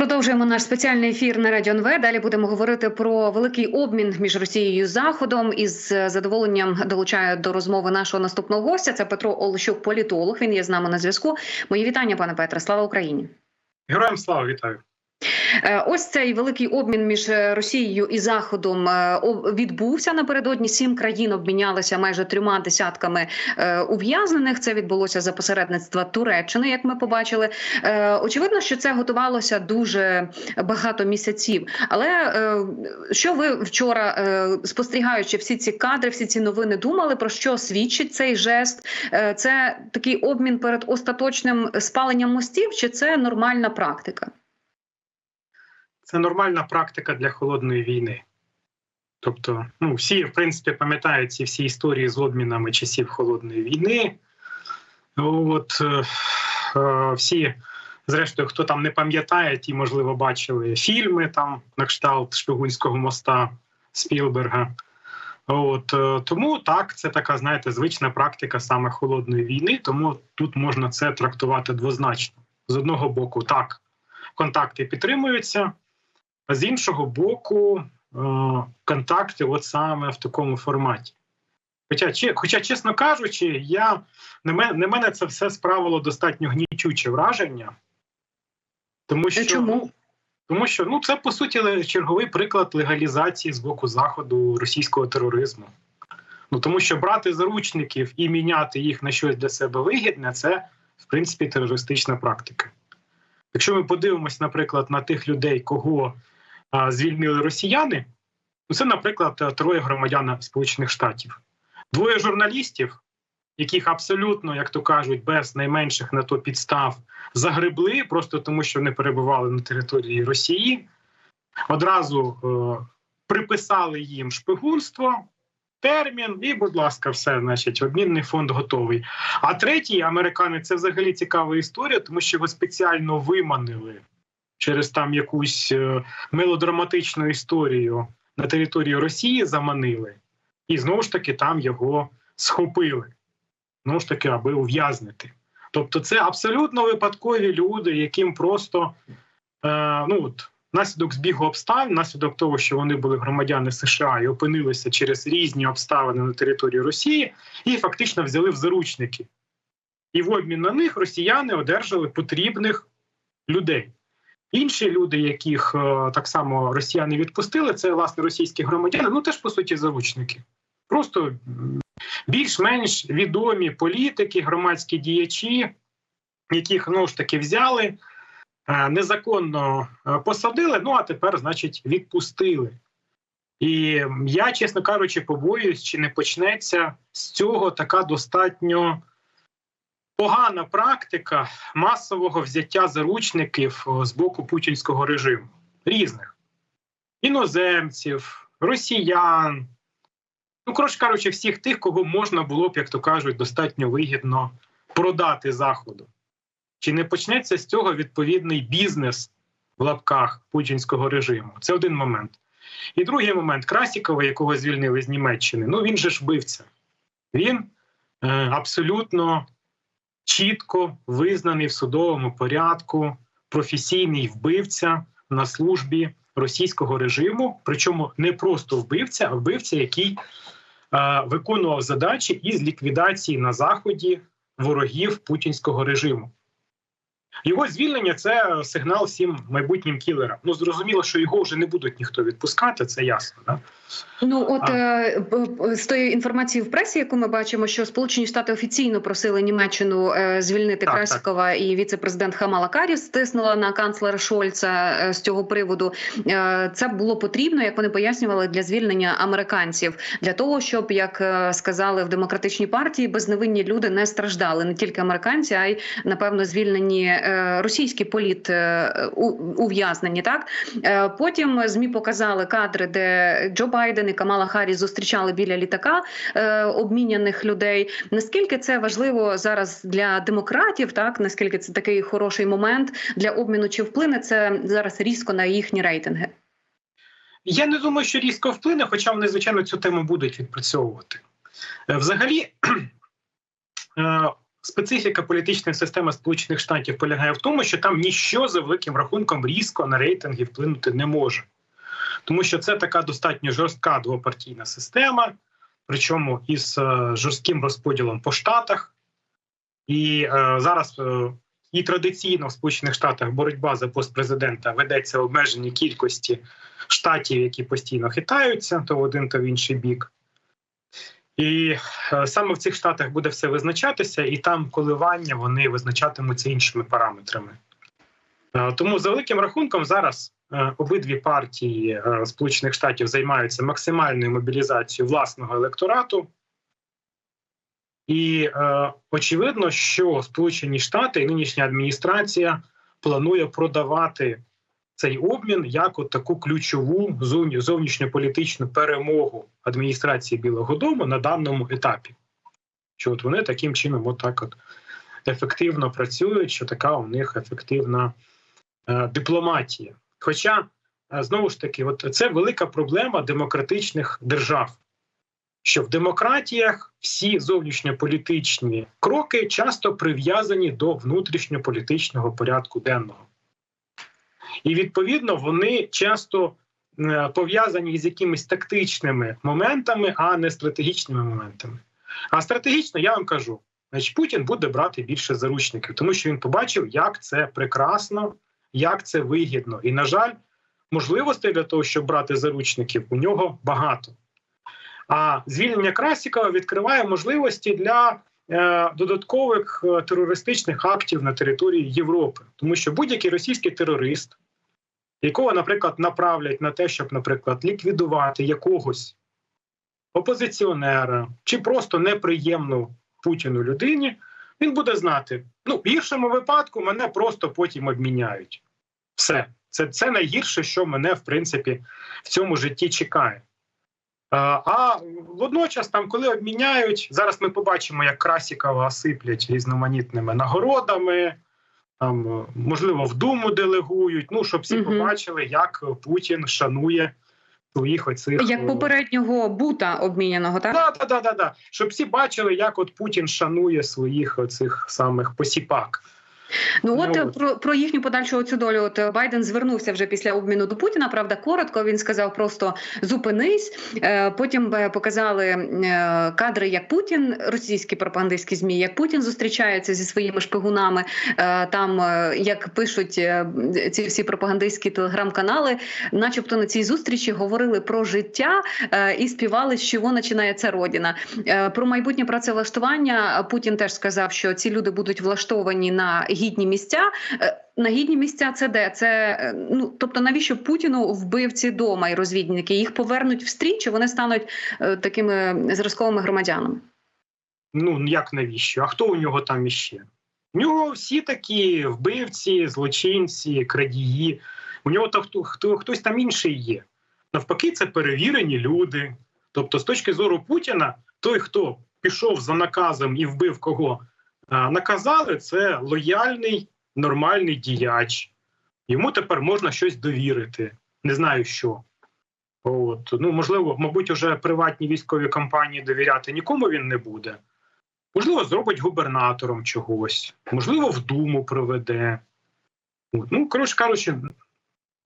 Продовжуємо наш спеціальний ефір на Радіо НВ. Далі будемо говорити про великий обмін між Росією і Заходом. І з задоволенням долучаю до розмови нашого наступного гостя. Це Петро Олещук, політолог. Він є з нами на зв'язку. Мої вітання, пане Петре. Слава Україні. Героям слава вітаю. Е, ось цей великий обмін між Росією і Заходом е, відбувся напередодні. Сім країн обмінялися майже трьома десятками е, ув'язнених. Це відбулося за посередництва Туреччини, як ми побачили. Очевидно, що це готувалося дуже багато місяців. Але що ви вчора спостерігаючи всі ці кадри, всі ці новини, думали про що свідчить цей жест? Це такий обмін перед остаточним спаленням мостів, чи це нормальна практика? Це нормальна практика для холодної війни. Тобто, ну, всі, в принципі, пам'ятають ці всі історії з обмінами часів холодної війни. От е, е, всі, зрештою, хто там не пам'ятає, ті, можливо, бачили фільми там на кшталт Шпигунського моста Спілберга. От е, Тому так, це така, знаєте, звична практика саме холодної війни, тому тут можна це трактувати двозначно. З одного боку, так, контакти підтримуються. А з іншого боку, е, контакти, от саме в такому форматі. Хоча, хоча, чесно кажучи, я на мене, на мене це все справило достатньо гнічуче враження, тому що Чому? тому що ну, це по суті черговий приклад легалізації з боку заходу російського тероризму. Ну тому що брати заручників і міняти їх на щось для себе вигідне, це в принципі терористична практика. Якщо ми подивимось, наприклад, на тих людей, кого звільнили росіяни. Ну, це, наприклад, троє громадян Сполучених Штатів, двоє журналістів, яких абсолютно, як то кажуть, без найменших на то підстав загребли, просто тому що вони перебували на території Росії, одразу е, приписали їм шпигунство. Термін, і, будь ласка, все, значить, обмінний фонд готовий. А третій американець це взагалі цікава історія, тому що його спеціально виманили через там якусь е, мелодраматичну історію на території Росії заманили, і знову ж таки там його схопили. Знову ж таки, аби ув'язнити. Тобто, це абсолютно випадкові люди, яким просто е, ну от, наслідок збігу обставин, наслідок того, що вони були громадяни США і опинилися через різні обставини на території Росії, і фактично взяли в заручники. І в обмін на них росіяни одержали потрібних людей. Інші люди, яких е, так само росіяни відпустили, це власне російські громадяни. Ну теж по суті заручники. Просто більш-менш відомі політики, громадські діячі, яких ну ж таки взяли, е, незаконно е, посадили. Ну а тепер, значить, відпустили. І я, чесно кажучи, побоююсь, чи не почнеться з цього така достатньо погана практика масового взяття заручників з боку путінського режиму різних іноземців, росіян. Ну, коротше кажучи, всіх тих, кого можна було б, як то кажуть, достатньо вигідно продати Заходу. Чи не почнеться з цього відповідний бізнес в лапках путінського режиму? Це один момент. І другий момент Красікова, якого звільнили з Німеччини, ну він же ж вбивця. Він е, абсолютно чітко визнаний в судовому порядку професійний вбивця на службі російського режиму, причому не просто вбивця, а вбивця, який е, виконував задачі із ліквідації на заході ворогів путінського режиму. Його звільнення це сигнал всім майбутнім кілерам. Ну зрозуміло, що його вже не будуть ніхто відпускати, це ясно. Да? Ну от е, з тої інформації в пресі, яку ми бачимо, що Сполучені Штати офіційно просили Німеччину е, звільнити так, Красікова так. і віце-президент Хамала Карі стиснула на канцлера Шольца е, з цього приводу. Е, це було потрібно, як вони пояснювали, для звільнення американців для того, щоб як сказали в демократичній партії, безневинні люди не страждали, не тільки американці, а й напевно звільнені російські політ е, ув'язнені. Так е, потім змі показали кадри, де Джо Байден і Камала Харріс зустрічали біля літака е, обміняних людей. Наскільки це важливо зараз для демократів? Так наскільки це такий хороший момент для обміну? Чи вплине це зараз різко на їхні рейтинги? Я не думаю, що різко вплине, хоча вони звичайно цю тему будуть відпрацьовувати. Е, взагалі, е, специфіка політичної системи Сполучених Штатів полягає в тому, що там ніщо за великим рахунком різко на рейтинги вплинути не може, тому що це така достатньо жорстка двопартійна система, причому із е, жорстким розподілом по штатах. І е, зараз е, і традиційно в Сполучених Штатах боротьба за пост президента ведеться в обмеженій кількості штатів, які постійно хитаються то в один, то в інший бік. І е, саме в цих штатах буде все визначатися, і там коливання вони визначатимуться іншими параметрами. Е, Тому за великим рахунком зараз е, обидві партії Сполучених Штатів займаються максимальною мобілізацією власного електорату. І очевидно, що Сполучені Штати і нинішня адміністрація планує продавати цей обмін як от таку ключову зовні- зовнішньополітичну перемогу адміністрації Білого Дому на даному етапі. Що от вони таким чином, отак от ефективно працюють, що така у них ефективна е, дипломатія. Хоча, е, знову ж таки, от це велика проблема демократичних держав. Що в демократіях всі зовнішньополітичні кроки часто прив'язані до внутрішньополітичного порядку денного. І відповідно вони часто е, пов'язані з якимись тактичними моментами, а не стратегічними моментами. А стратегічно я вам кажу, значить, Путін буде брати більше заручників, тому що він побачив, як це прекрасно, як це вигідно. І, на жаль, можливостей для того, щоб брати заручників, у нього багато. А звільнення Красікова відкриває можливості для е, додаткових е, терористичних актів на території Європи, тому що будь-який російський терорист, якого, наприклад, направлять на те, щоб, наприклад, ліквідувати якогось опозиціонера чи просто неприємну Путіну людині, він буде знати: ну, в гіршому випадку мене просто потім обміняють. Все, це, це найгірше, що мене в принципі в цьому житті чекає. А, водночас, там, коли обміняють, зараз ми побачимо, як Красікова осиплять різноманітними нагородами, там, е, можливо, в Думу делегують. Ну, щоб всі угу. побачили, як Путін шанує своїх оцих Як е, попереднього бута обміняного, так? Да, да, да, да, да. Щоб всі бачили, як от Путін шанує своїх оцих самих посіпак. Ну от Ну, е, про, про їхню подальшу цю долю. От е, Байден звернувся вже після обміну до Путіна. Правда, коротко він сказав просто зупинись. Е, Потім показали е, кадри, як Путін, російські пропагандистські змі, як Путін зустрічається зі своїми шпигунами. Е, Там е, як пишуть е, ці всі пропагандистські телеграм-канали, начебто на цій зустрічі говорили про життя е, і співали, з чого починається родина. Е, Про майбутнє працевлаштування Путін теж сказав, що ці люди будуть влаштовані на гідні місця. Е, На гідні місця це де? Це е, ну тобто, навіщо Путіну вбивці дома і розвідники? Їх повернуть в стрій, чи вони стануть е, такими зразковими громадянами? Ну як навіщо? А хто у нього там іще? У нього всі такі вбивці, злочинці, крадії. У нього то хто, хто хтось там інший є. Навпаки, це перевірені люди. Тобто, з точки зору Путіна, той, хто пішов за наказом і вбив кого наказали, це лояльний, нормальний діяч. Йому тепер можна щось довірити. Не знаю що. От. Ну, можливо, мабуть, уже приватні військові компанії довіряти нікому він не буде. Можливо, зробить губернатором чогось, можливо, в думу проведе. Ну, коротше кажучи,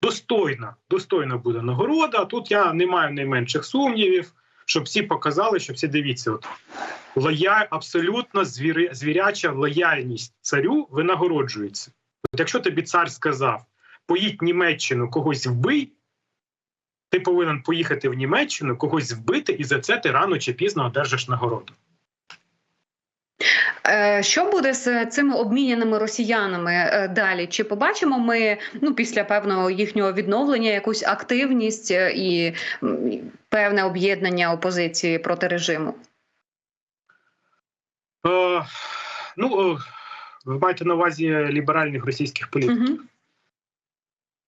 достойна, достойна буде нагорода. Тут я не маю найменших сумнівів, щоб всі показали, що всі дивіться, от лоя... абсолютно звіри... звіряча лояльність царю винагороджується. От якщо тобі цар сказав, поїдь Німеччину, когось вбий, ти повинен поїхати в Німеччину, когось вбити, і за це ти рано чи пізно одержиш нагороду. Е, Що буде з цими обміняними росіянами е, далі? Чи побачимо ми ну після певного їхнього відновлення якусь активність е, і певне об'єднання опозиції проти режиму? Ну, ви маєте на увазі ліберальних російських політиків. Угу.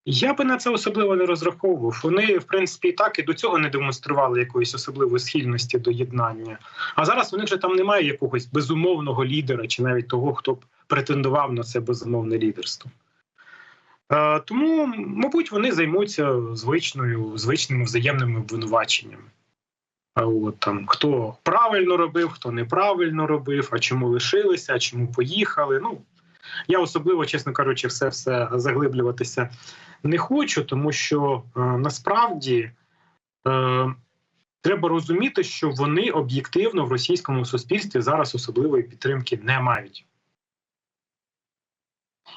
Я би на це особливо не розраховував. Вони, в принципі, і так і до цього не демонстрували якоїсь особливої схильності до єднання. А зараз у них же там немає якогось безумовного лідера, чи навіть того, хто б претендував на це безумовне лідерство. Е, тому, мабуть, вони займуться звичною, звичними взаємними обвинуваченнями. От там хто правильно робив, хто неправильно робив, а чому лишилися, а чому поїхали. Ну я особливо, чесно кажучи, все все заглиблюватися не хочу, тому що е, насправді е, треба розуміти, що вони об'єктивно в російському суспільстві зараз особливої підтримки не мають.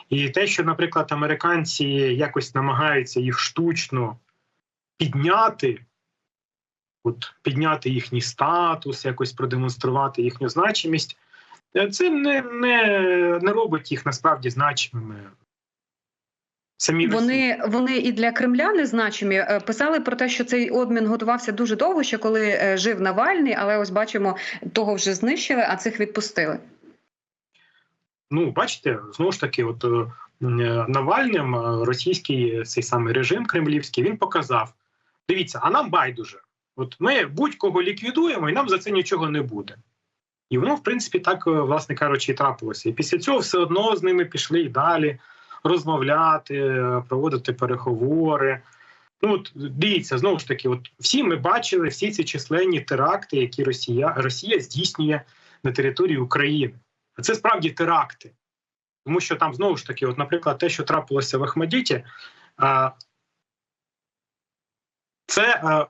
І те, що, наприклад, американці якось намагаються їх штучно підняти, от підняти їхній статус, якось продемонструвати їхню значимість, е, це не не, не робить їх насправді значимими. Самі вони вони і для Кремля незначимі. Е, писали про те, що цей обмін готувався дуже довго, ще коли е, жив Навальний, але ось бачимо, того вже знищили, а цих відпустили. Ну, бачите, знову ж таки, от Навальним російський цей самий режим кремлівський він показав: дивіться, а нам байдуже. От ми будь-кого ліквідуємо, і нам за це нічого не буде. І воно, в принципі, так, е, власне кажучи, і трапилося. І після цього все одно з ними пішли і далі розмовляти, проводити переговори. Ну от дивіться, знову ж таки, от всі ми бачили всі ці численні теракти, які Росія Росія здійснює на території України. А це справді теракти, тому що там знову ж таки, от, наприклад, те, що трапилося в Ахмадіті, це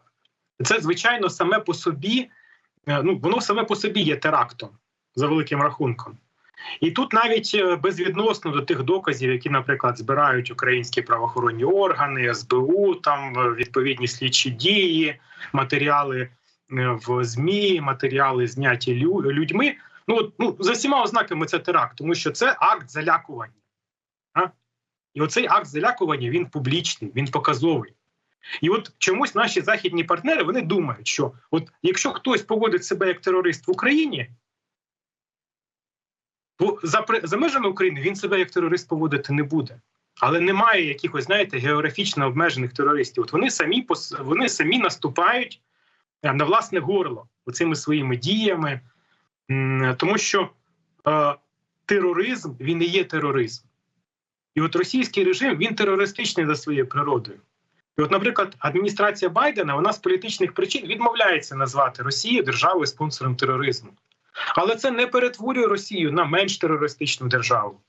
це, звичайно, саме по собі, е, ну воно саме по собі є терактом за великим рахунком. І тут навіть е, безвідносно до тих доказів, які, наприклад, збирають українські правоохоронні органи, СБУ, там е, відповідні слідчі дії, матеріали в ЗМІ, матеріали зняті людьми. Ну ну за всіма ознаками це теракт, тому що це акт залякування. А? І оцей акт залякування він публічний, він показовий. І от чомусь наші західні партнери вони думають, що от якщо хтось поводить себе як терорист в Україні, то за за межами України він себе як терорист поводити не буде. Але немає якихось, знаєте, географічно обмежених терористів. От вони самі вони самі наступають е, на власне горло оцими своїми діями, тому що е, тероризм він і є тероризм. І от російський режим він терористичний за своєю природою. І, от, наприклад, адміністрація Байдена вона з політичних причин відмовляється назвати Росію державою спонсором тероризму. Але це не перетворює Росію на менш терористичну державу.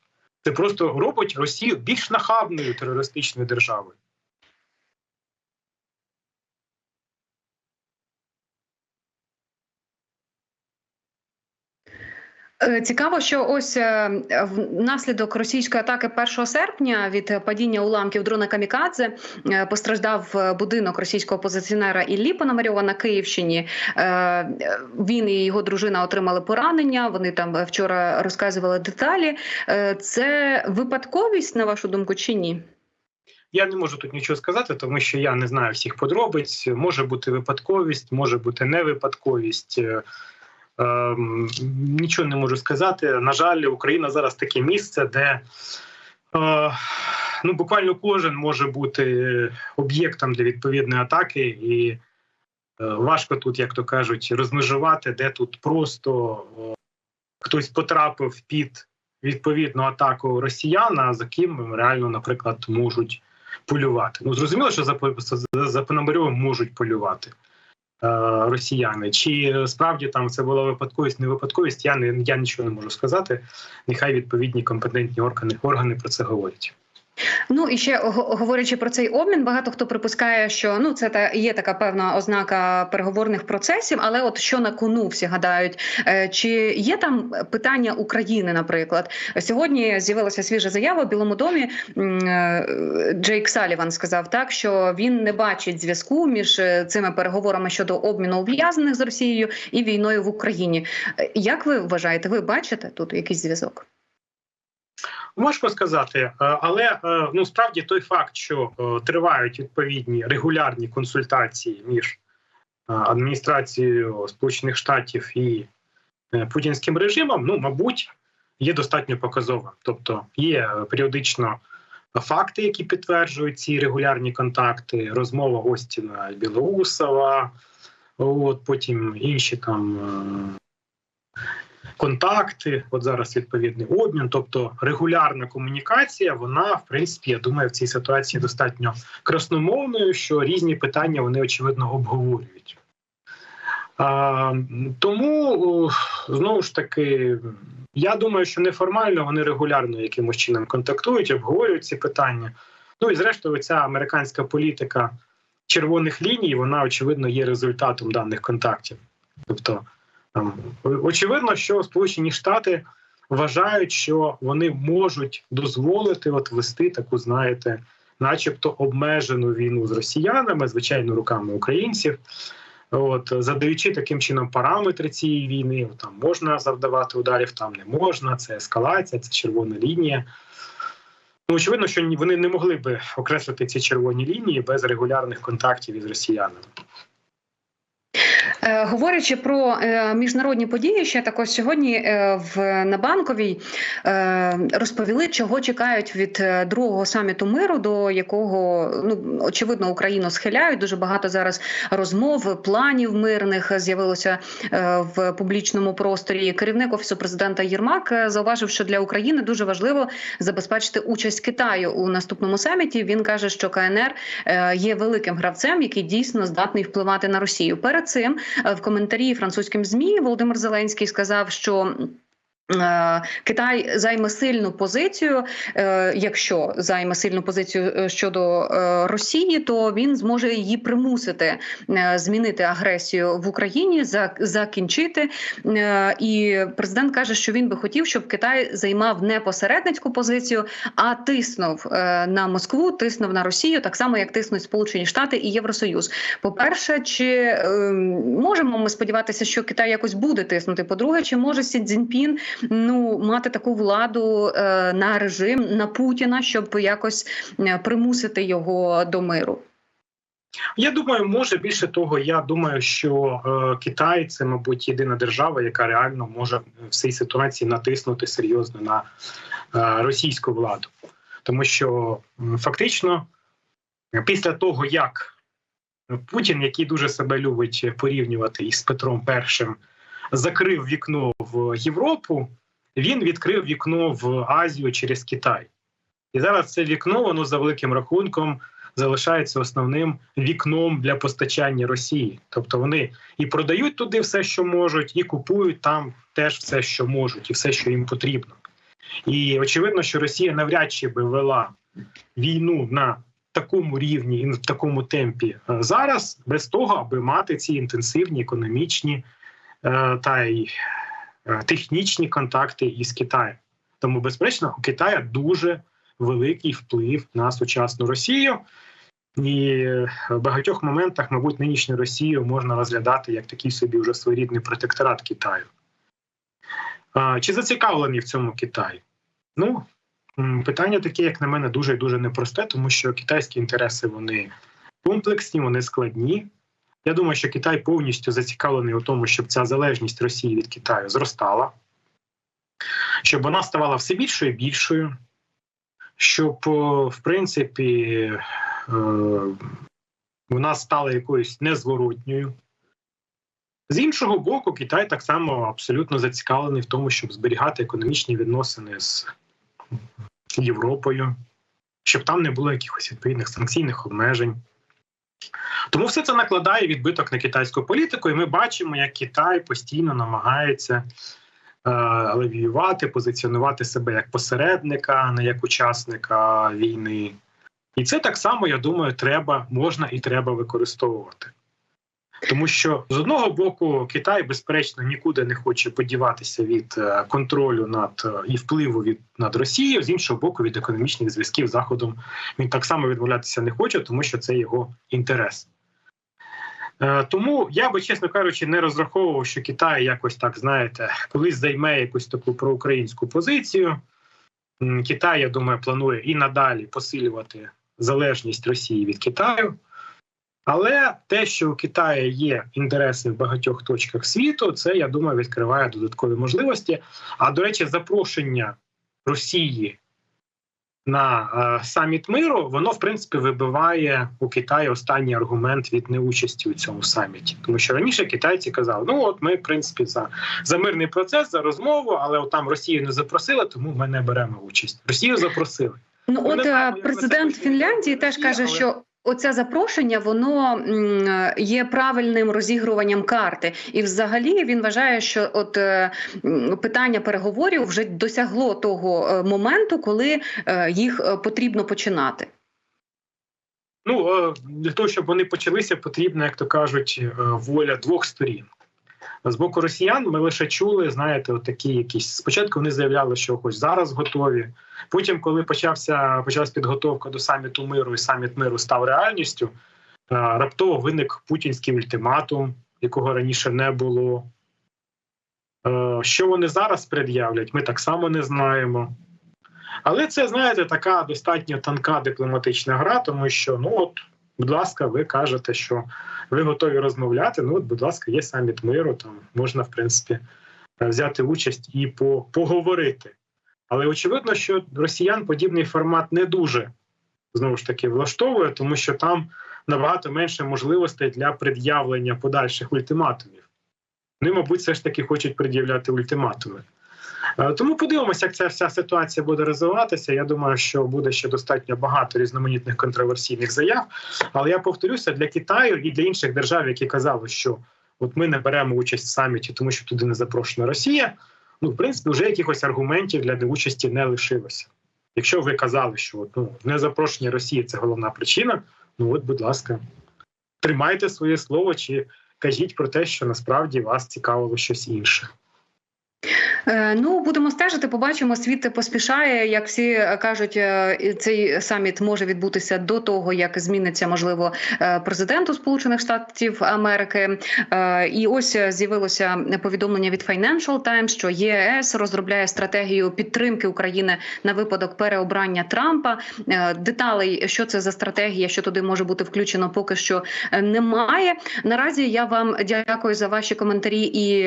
Це просто робить Росію більш нахабною терористичною державою. Цікаво, що ось е, внаслідок російської атаки 1 серпня від падіння уламків дрона Камікадзе е, постраждав будинок російського опозиціонера Іллі Пономарьова на Київщині. Він і його дружина отримали поранення. Вони там вчора розказували деталі. Це випадковість, на вашу думку, чи ні? Я не можу тут нічого сказати, тому що я не знаю всіх подробиць. Може бути випадковість, може бути невипадковість. Ем, нічого не можу сказати. На жаль, Україна зараз таке місце, де е, ну буквально кожен може бути об'єктом для відповідної атаки, і е, важко тут, як то кажуть, розмежувати, де тут просто е, хтось потрапив під відповідну атаку росіян, а за ким реально, наприклад, можуть полювати. Ну зрозуміло, що за за Пономарьовим можуть полювати. Е, росіяни. Чи справді там це була випадковість, не випадковість? Я не я нічого не можу сказати. Нехай відповідні компетентні органи органи про це говорять. Ну і ще говорячи про цей обмін, багато хто припускає, що ну це та є така певна ознака переговорних процесів. Але от що на кону всі гадають, е, чи є там питання України? Наприклад, сьогодні з'явилася свіжа заява в Білому домі. Е, Джейк Саліван сказав так, що він не бачить зв'язку між е, цими переговорами щодо обміну ув'язнених з Росією і війною в Україні. Як ви вважаєте, ви бачите тут якийсь зв'язок? Важко сказати, е, але е, ну справді той факт, що е, тривають відповідні регулярні консультації між адміністрацією Сполучених Штатів і путінським режимом, ну мабуть, є достатньо показовим. Тобто є періодично факти, які підтверджують ці регулярні контакти, розмова Гостіна Білоусова, от потім інші там контакти. От зараз відповідний обмін, тобто регулярна комунікація. Вона, в принципі, я думаю, в цій ситуації достатньо красномовною, що різні питання вони очевидно обговорюють. А, тому знову ж таки, я думаю, що неформально вони регулярно якимось чином контактують, обговорюють ці питання. Ну і зрештою, ця американська політика червоних ліній, вона очевидно є результатом даних контактів. Тобто, очевидно, що Сполучені Штати вважають, що вони можуть дозволити от вести таку, знаєте, начебто обмежену війну з росіянами, звичайно, руками українців. От задаючи таким чином параметри цієї війни, там можна завдавати ударів, там не можна. Це ескалація, це червона лінія. Ну, очевидно, що вони не могли би окреслити ці червоні лінії без регулярних контактів із росіянами. Е, Говорячи про е, міжнародні події, ще також сьогодні е, в на банковій розповіли, чого чекають від другого саміту миру, до якого ну очевидно Україну схиляють. Дуже багато зараз розмов, планів мирних з'явилося в публічному просторі. Керівник офісу президента Єрмак зауважив, що для України дуже важливо забезпечити участь Китаю у наступному саміті. Він каже, що КНР є великим гравцем, який дійсно здатний впливати на Росію. Перед цим в коментарі французьким змі Володимир Зеленський сказав, що. Е, Китай займе сильну позицію. е, Якщо займе сильну позицію е, щодо Росії, то він зможе її примусити змінити агресію в Україні, закінчити. І президент каже, що він би хотів, щоб Китай займав не посередницьку позицію, а тиснув на Москву, тиснув на Росію, так само як тиснуть Сполучені Штати і Євросоюз. По-перше, чи е, можемо ми сподіватися, що Китай якось буде тиснути? По-друге, чи може Сі Цзіньпін ну мати таку владу е, на режим на Путіна, щоб якось е, примусити його до миру? Я думаю, може більше того, я думаю, що е, Китай це, мабуть, єдина держава, яка реально може в цій ситуації натиснути серйозно на е, російську владу, тому що м, фактично е, після того, як Путін, який дуже себе любить порівнювати із Петром І, закрив вікно в Європу, він відкрив вікно в Азію через Китай. І зараз це вікно, воно за великим рахунком залишається основним вікном для постачання Росії. Тобто вони і продають туди все, що можуть, і купують там теж все, що можуть, і все, що їм потрібно. І очевидно, що Росія навряд чи би вела війну на такому рівні і в такому темпі е, зараз, без того, аби мати ці інтенсивні економічні е, та й технічні контакти із Китаєм. Тому, безперечно, у Китаю дуже великий вплив на сучасну Росію. І в багатьох моментах, мабуть, нинішню Росію можна розглядати як такий собі вже своєрідний протекторат Китаю. Чи зацікавлений в цьому Китай? Ну, питання таке, як на мене, дуже дуже непросте, тому що китайські інтереси вони комплексні, вони складні. Я думаю, що Китай повністю зацікавлений у тому, щоб ця залежність Росії від Китаю зростала, щоб вона ставала все більшою і більшою, щоб, в принципі, е, вона стала якоюсь незворотньою. З іншого боку, Китай так само абсолютно зацікавлений в тому, щоб зберігати економічні відносини з Європою, щоб там не було якихось відповідних санкційних обмежень. Тому все це накладає відбиток на китайську політику, і ми бачимо, як Китай постійно намагається е, левіювати, позиціонувати себе як посередника, а не як учасника війни. І це так само, я думаю, треба, можна і треба використовувати. Тому що з одного боку Китай, безперечно, нікуди не хоче подіватися від е, контролю над е, і впливу від над Росією, з іншого боку, від економічних зв'язків з Заходом він так само відмовлятися не хоче, тому що це його інтерес. Е, Тому я би, чесно кажучи, не розраховував, що Китай якось так, знаєте, колись займе якусь таку проукраїнську позицію. Китай, я думаю, планує і надалі посилювати залежність Росії від Китаю. Але те, що у Китаї є інтереси в багатьох точках світу, це я думаю відкриває додаткові можливості. А до речі, запрошення Росії на е, саміт миру, воно в принципі вибиває у Китаї останній аргумент від неучасті у цьому саміті. Тому що раніше китайці казали: ну от ми, в принципі, за, за мирний процес, за розмову, але от там Росію не запросили, тому ми не беремо участь. Росію запросили. Ну от е, президент Фінляндії теж каже, що Оце запрошення воно є правильним розігруванням карти, і взагалі він вважає, що от е, питання переговорів вже досягло того е, моменту, коли е, їх потрібно починати. Ну для того, щоб вони почалися, потрібна, як то кажуть, воля двох сторін. З боку росіян ми лише чули, знаєте, от такі якісь спочатку вони заявляли, що ось зараз готові. Потім, коли почався почалась підготовка до саміту миру, і саміт миру став реальністю, е, раптово виник путінський ультиматум, якого раніше не було. Е, Що вони зараз пред'являть, ми так само не знаємо. Але це, знаєте, така достатньо тонка дипломатична гра, тому що, ну от, будь ласка, ви кажете, що ви готові розмовляти. Ну, от, будь ласка, є саміт миру, там можна, в принципі, е, взяти участь і по, поговорити. Але очевидно, що росіян подібний формат не дуже знову ж таки влаштовує, тому що там набагато менше можливостей для пред'явлення подальших ультиматумів. Вони, мабуть, все ж таки хочуть пред'являти ультиматуми. Е, Тому подивимося, як ця вся ситуація буде розвиватися. Я думаю, що буде ще достатньо багато різноманітних контроверсійних заяв. Але я повторюся для Китаю і для інших держав, які казали, що от ми не беремо участь в саміті, тому що туди не запрошена Росія. Ну, в принципі, вже якихось аргументів для неучасті не лишилося. Якщо ви казали, що ну, незапрошення Росії це головна причина, ну от, будь ласка, тримайте своє слово чи кажіть про те, що насправді вас цікавило щось інше. Е, Ну, будемо стежити, побачимо. Світ поспішає. Як всі кажуть, е, цей саміт може відбутися до того, як зміниться можливо е, президент у Сполучених Штатів Америки. І ось з'явилося повідомлення від Financial Times, що ЄС розробляє стратегію підтримки України на випадок переобрання Трампа. Деталей, що це за стратегія, що туди може бути включено, поки що немає. Наразі я вам дякую за ваші коментарі і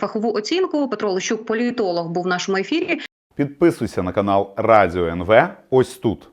фахову оцінку. Петро Лещук, політолог, був в нашому ефірі. Підписуйся на канал Радіо НВ ось тут.